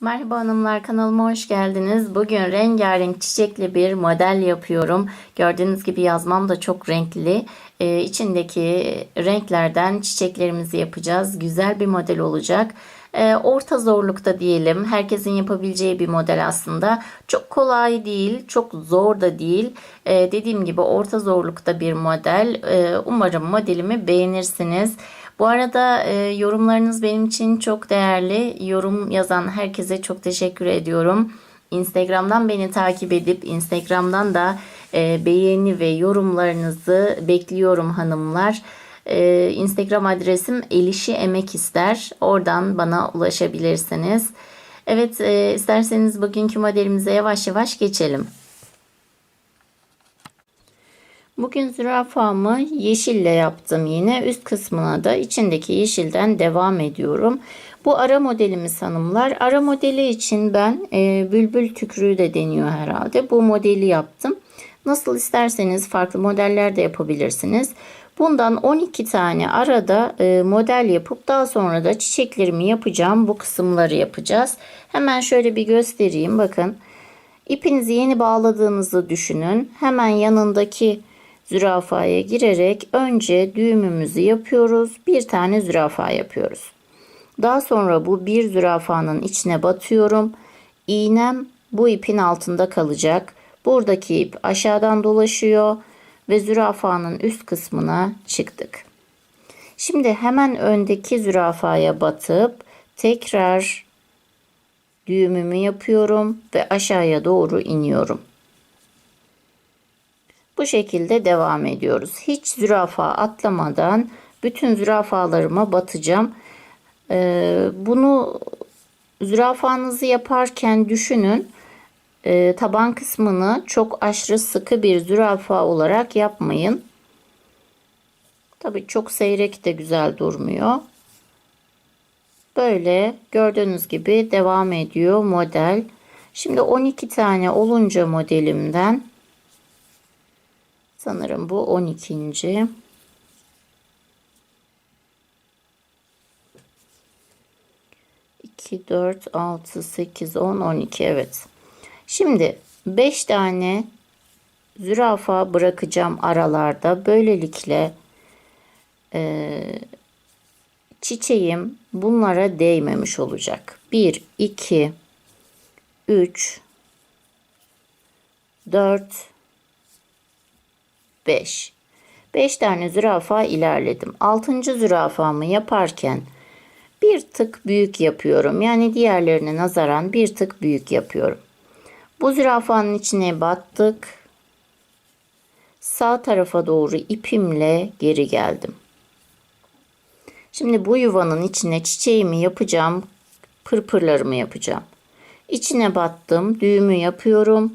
Merhaba hanımlar kanalıma hoş geldiniz. Bugün rengarenk çiçekli bir model yapıyorum. Gördüğünüz gibi yazmam da çok renkli. Ee, içindeki renklerden çiçeklerimizi yapacağız. Güzel bir model olacak. Ee, orta zorlukta diyelim. Herkesin yapabileceği bir model aslında. Çok kolay değil, çok zor da değil. Ee, dediğim gibi orta zorlukta bir model. Ee, umarım modelimi beğenirsiniz. Bu arada e, yorumlarınız benim için çok değerli. Yorum yazan herkese çok teşekkür ediyorum. Instagram'dan beni takip edip Instagram'dan da e, beğeni ve yorumlarınızı bekliyorum hanımlar. E, Instagram adresim Elişi Emek ister. Oradan bana ulaşabilirsiniz. Evet e, isterseniz bugünkü modelimize yavaş yavaş geçelim. Bugün zürafamı yeşille yaptım yine. Üst kısmına da içindeki yeşilden devam ediyorum. Bu ara modelimiz hanımlar. Ara modeli için ben e, bülbül tükrüğü de deniyor herhalde. Bu modeli yaptım. Nasıl isterseniz farklı modeller de yapabilirsiniz. Bundan 12 tane arada e, model yapıp daha sonra da çiçeklerimi yapacağım. Bu kısımları yapacağız. Hemen şöyle bir göstereyim. Bakın. İpinizi yeni bağladığınızı düşünün. Hemen yanındaki zürafaya girerek önce düğümümüzü yapıyoruz. Bir tane zürafa yapıyoruz. Daha sonra bu bir zürafanın içine batıyorum. İğnem bu ipin altında kalacak. Buradaki ip aşağıdan dolaşıyor ve zürafanın üst kısmına çıktık. Şimdi hemen öndeki zürafaya batıp tekrar düğümümü yapıyorum ve aşağıya doğru iniyorum. Bu şekilde devam ediyoruz. Hiç zürafa atlamadan bütün zürafalarıma batacağım. Ee, bunu zürafanızı yaparken düşünün. Ee, taban kısmını çok aşırı sıkı bir zürafa olarak yapmayın. Tabii çok seyrek de güzel durmuyor. Böyle gördüğünüz gibi devam ediyor model. Şimdi 12 tane olunca modelimden Sanırım bu 12. İki, dört, altı, sekiz, on, on iki. Evet. Şimdi beş tane zürafa bırakacağım aralarda. Böylelikle e, çiçeğim bunlara değmemiş olacak. Bir, iki, üç, dört, 5. 5 tane zürafa ilerledim. 6. zürafamı yaparken bir tık büyük yapıyorum. Yani diğerlerine nazaran bir tık büyük yapıyorum. Bu zürafanın içine battık. Sağ tarafa doğru ipimle geri geldim. Şimdi bu yuvanın içine çiçeğimi yapacağım. Pırpırlarımı yapacağım. İçine battım. Düğümü yapıyorum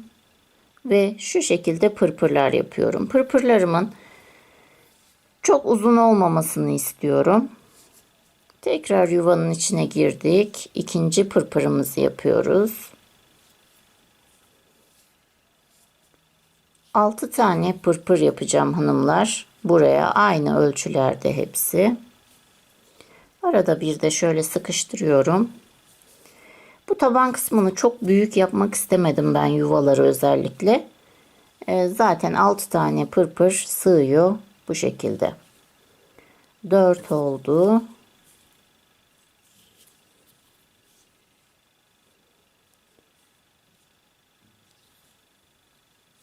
ve şu şekilde pırpırlar yapıyorum. Pırpırlarımın çok uzun olmamasını istiyorum. Tekrar yuvanın içine girdik. İkinci pırpırımızı yapıyoruz. 6 tane pırpır yapacağım hanımlar. Buraya aynı ölçülerde hepsi. Arada bir de şöyle sıkıştırıyorum. Bu taban kısmını çok büyük yapmak istemedim ben yuvaları özellikle. E, zaten 6 tane pırpır sığıyor bu şekilde. 4 oldu.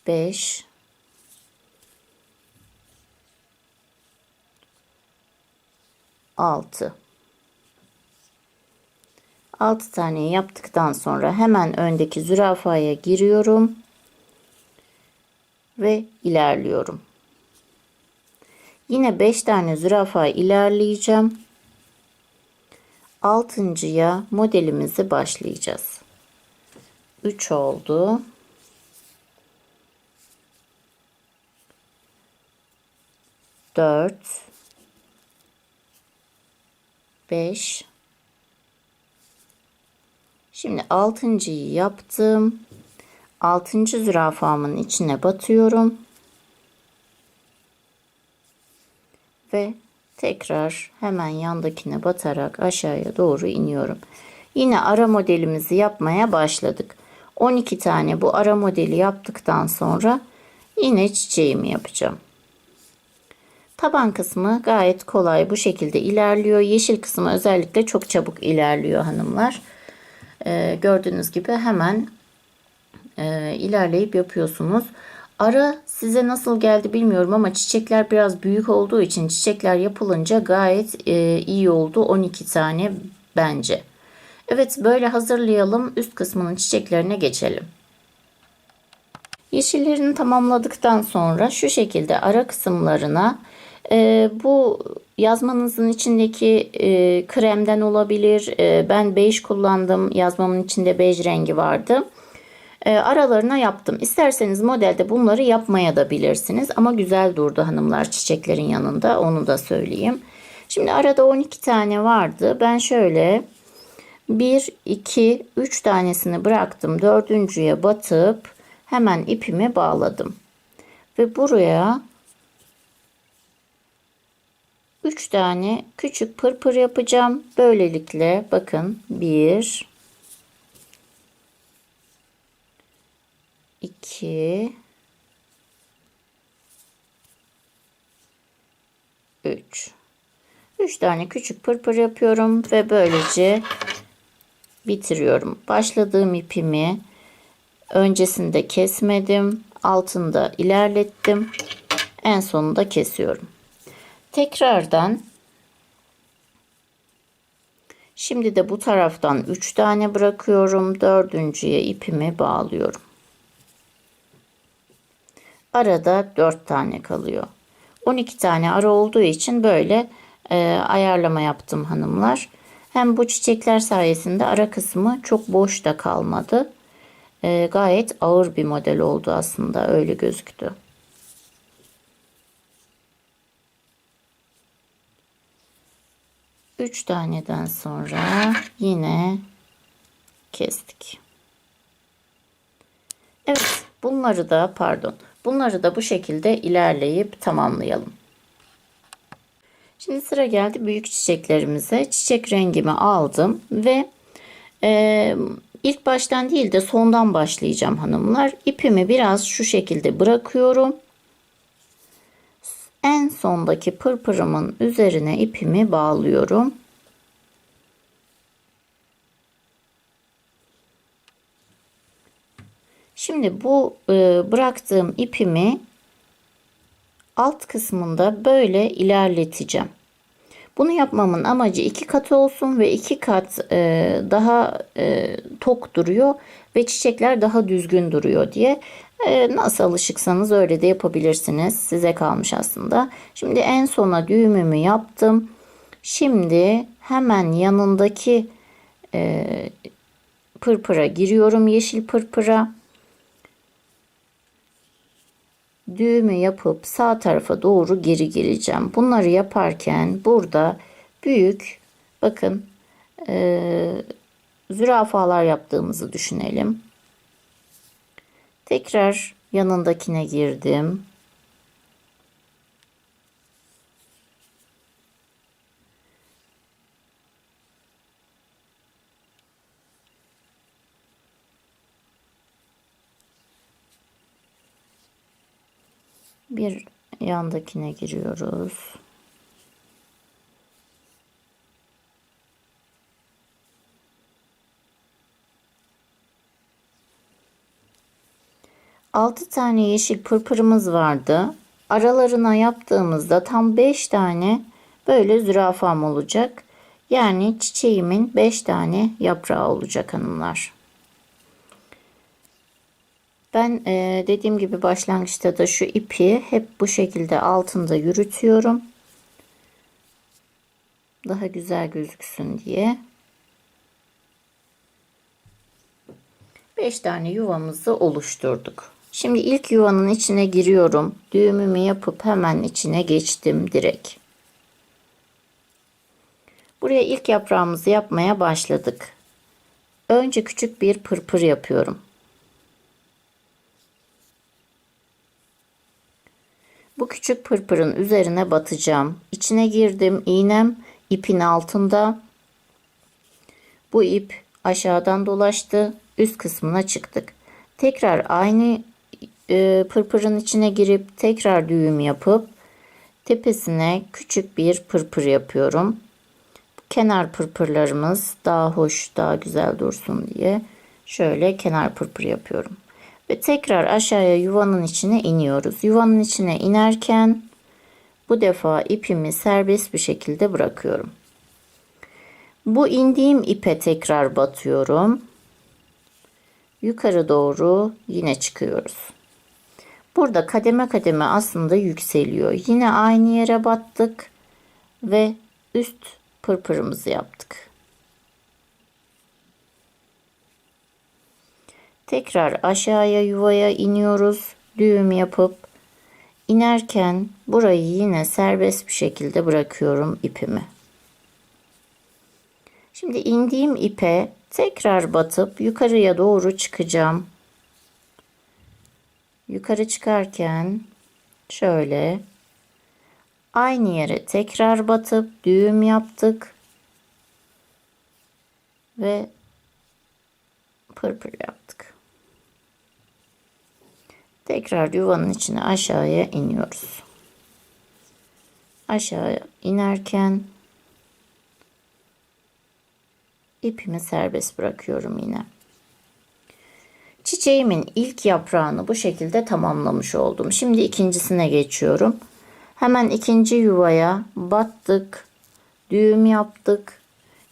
Beş. Altı. 6 tane yaptıktan sonra hemen öndeki zürafaya giriyorum ve ilerliyorum. Yine 5 tane zürafa ilerleyeceğim. Altıncıya modelimizi başlayacağız. 3 oldu. Dört, beş, Şimdi altıncıyı yaptım. Altıncı zürafamın içine batıyorum. Ve tekrar hemen yandakine batarak aşağıya doğru iniyorum. Yine ara modelimizi yapmaya başladık. 12 tane bu ara modeli yaptıktan sonra yine çiçeğimi yapacağım. Taban kısmı gayet kolay bu şekilde ilerliyor. Yeşil kısmı özellikle çok çabuk ilerliyor hanımlar. Ee, gördüğünüz gibi hemen e, ilerleyip yapıyorsunuz. Ara size nasıl geldi bilmiyorum ama çiçekler biraz büyük olduğu için çiçekler yapılınca gayet e, iyi oldu. 12 tane bence. Evet böyle hazırlayalım. Üst kısmının çiçeklerine geçelim. Yeşillerini tamamladıktan sonra şu şekilde ara kısımlarına e, bu yazmanızın içindeki e, kremden olabilir. E, ben bej kullandım. Yazmamın içinde bej rengi vardı. E, aralarına yaptım. İsterseniz modelde bunları yapmaya da bilirsiniz. Ama güzel durdu hanımlar çiçeklerin yanında. Onu da söyleyeyim. Şimdi arada 12 tane vardı. Ben şöyle 1, 2, 3 tanesini bıraktım. Dördüncüye batıp hemen ipimi bağladım. Ve buraya 3 tane küçük pırpır yapacağım. Böylelikle bakın 1 2 3 3 tane küçük pırpır yapıyorum ve böylece bitiriyorum. Başladığım ipimi öncesinde kesmedim. Altında ilerlettim. En sonunda kesiyorum. Tekrardan şimdi de bu taraftan 3 tane bırakıyorum. Dördüncüye ipimi bağlıyorum. Arada 4 tane kalıyor. 12 tane ara olduğu için böyle e, ayarlama yaptım hanımlar. Hem bu çiçekler sayesinde ara kısmı çok boş da kalmadı. E, gayet ağır bir model oldu aslında öyle gözüktü. Üç taneden sonra yine kestik. Evet bunları da pardon bunları da bu şekilde ilerleyip tamamlayalım. Şimdi sıra geldi büyük çiçeklerimize. Çiçek rengimi aldım ve e, ilk baştan değil de sondan başlayacağım hanımlar. İpimi biraz şu şekilde bırakıyorum. En sondaki pırpırımın üzerine ipimi bağlıyorum. Şimdi bu e, bıraktığım ipimi alt kısmında böyle ilerleteceğim. Bunu yapmamın amacı iki kat olsun ve iki kat e, daha e, tok duruyor ve çiçekler daha düzgün duruyor diye. E, nasıl alışıksanız öyle de yapabilirsiniz. Size kalmış aslında. Şimdi en sona düğümümü yaptım. Şimdi hemen yanındaki e, pırpıra giriyorum. Yeşil pırpıra. Düğümü yapıp sağ tarafa doğru geri geleceğim. Bunları yaparken burada büyük bakın e, zürafalar yaptığımızı düşünelim. Tekrar yanındakine girdim. Bir yandakine giriyoruz. Altı tane yeşil pırpırımız vardı. Aralarına yaptığımızda tam beş tane böyle zürafam olacak. Yani çiçeğimin beş tane yaprağı olacak hanımlar. Ben e, dediğim gibi başlangıçta da şu ipi hep bu şekilde altında yürütüyorum. Daha güzel gözüksün diye. 5 tane yuvamızı oluşturduk. Şimdi ilk yuvanın içine giriyorum. Düğümümü yapıp hemen içine geçtim direkt. Buraya ilk yaprağımızı yapmaya başladık. Önce küçük bir pırpır yapıyorum. Bu küçük pırpırın üzerine batacağım. İçine girdim. İğnem ipin altında. Bu ip aşağıdan dolaştı. Üst kısmına çıktık. Tekrar aynı e, pırpırın içine girip tekrar düğüm yapıp tepesine küçük bir pırpır yapıyorum. Kenar pırpırlarımız daha hoş, daha güzel dursun diye şöyle kenar pırpır yapıyorum. Ve tekrar aşağıya yuvanın içine iniyoruz. Yuvanın içine inerken bu defa ipimi serbest bir şekilde bırakıyorum. Bu indiğim ipe tekrar batıyorum. Yukarı doğru yine çıkıyoruz. Burada kademe kademe aslında yükseliyor. Yine aynı yere battık ve üst pırpırımızı yaptık. Tekrar aşağıya yuvaya iniyoruz. Düğüm yapıp inerken burayı yine serbest bir şekilde bırakıyorum ipimi. Şimdi indiğim ipe tekrar batıp yukarıya doğru çıkacağım. Yukarı çıkarken şöyle aynı yere tekrar batıp düğüm yaptık ve pırpır yaptık. Tekrar yuvanın içine aşağıya iniyoruz. Aşağıya inerken ipimi serbest bırakıyorum yine. Çiçeğimin ilk yaprağını bu şekilde tamamlamış oldum. Şimdi ikincisine geçiyorum. Hemen ikinci yuvaya battık. Düğüm yaptık.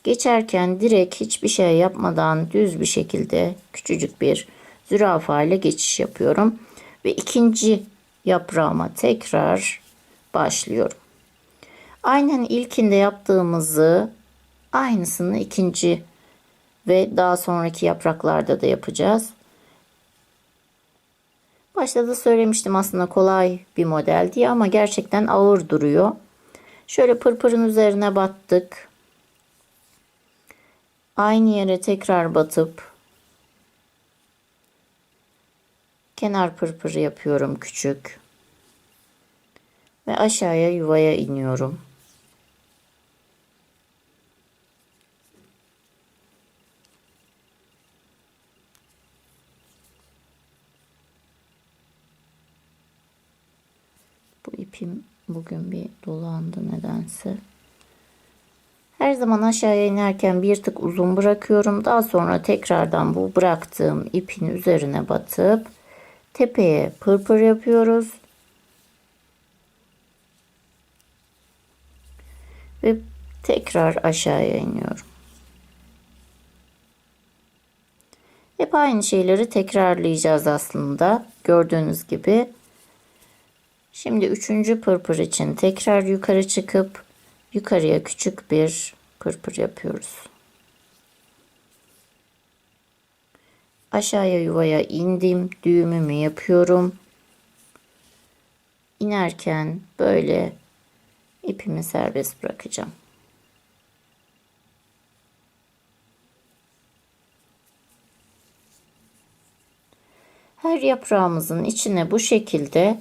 Geçerken direkt hiçbir şey yapmadan düz bir şekilde küçücük bir zürafa ile geçiş yapıyorum. Ve ikinci yaprağıma tekrar başlıyorum. Aynen ilkinde yaptığımızı aynısını ikinci ve daha sonraki yapraklarda da yapacağız. Başta da söylemiştim aslında kolay bir model diye ama gerçekten ağır duruyor. Şöyle pırpırın üzerine battık. Aynı yere tekrar batıp kenar pırpır yapıyorum küçük. Ve aşağıya yuvaya iniyorum. Bu ipim bugün bir dolandı nedense. Her zaman aşağıya inerken bir tık uzun bırakıyorum. Daha sonra tekrardan bu bıraktığım ipin üzerine batıp tepeye pırpır yapıyoruz. Ve tekrar aşağıya iniyorum. Hep aynı şeyleri tekrarlayacağız aslında. Gördüğünüz gibi Şimdi üçüncü pırpır için tekrar yukarı çıkıp yukarıya küçük bir pırpır yapıyoruz. Aşağıya yuvaya indim. Düğümümü yapıyorum. İnerken böyle ipimi serbest bırakacağım. Her yaprağımızın içine bu şekilde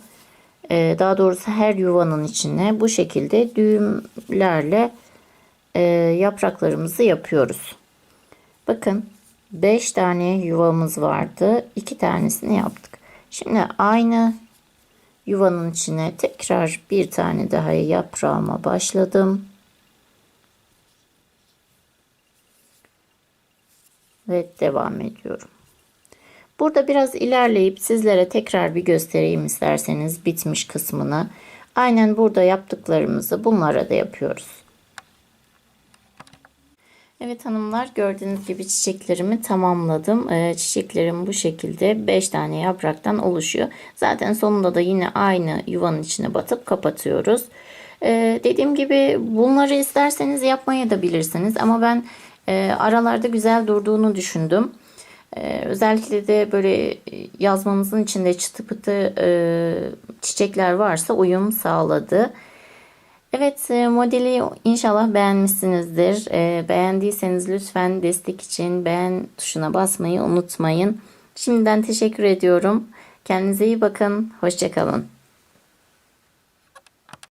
e, daha doğrusu her yuvanın içine bu şekilde düğümlerle e, yapraklarımızı yapıyoruz. Bakın 5 tane yuvamız vardı. 2 tanesini yaptık. Şimdi aynı yuvanın içine tekrar bir tane daha yaprağıma başladım. Ve devam ediyorum. Burada biraz ilerleyip sizlere tekrar bir göstereyim isterseniz bitmiş kısmını. Aynen burada yaptıklarımızı bunlara da yapıyoruz. Evet hanımlar gördüğünüz gibi çiçeklerimi tamamladım. Ee, çiçeklerim bu şekilde 5 tane yapraktan oluşuyor. Zaten sonunda da yine aynı yuvanın içine batıp kapatıyoruz. Ee, dediğim gibi bunları isterseniz yapmaya da bilirsiniz. Ama ben e, aralarda güzel durduğunu düşündüm. Ee, özellikle de böyle yazmanızın içinde çıtı pıtı e, çiçekler varsa uyum sağladı. Evet e, modeli inşallah beğenmişsinizdir. E, beğendiyseniz lütfen destek için beğen tuşuna basmayı unutmayın. Şimdiden teşekkür ediyorum. Kendinize iyi bakın. Hoşçakalın.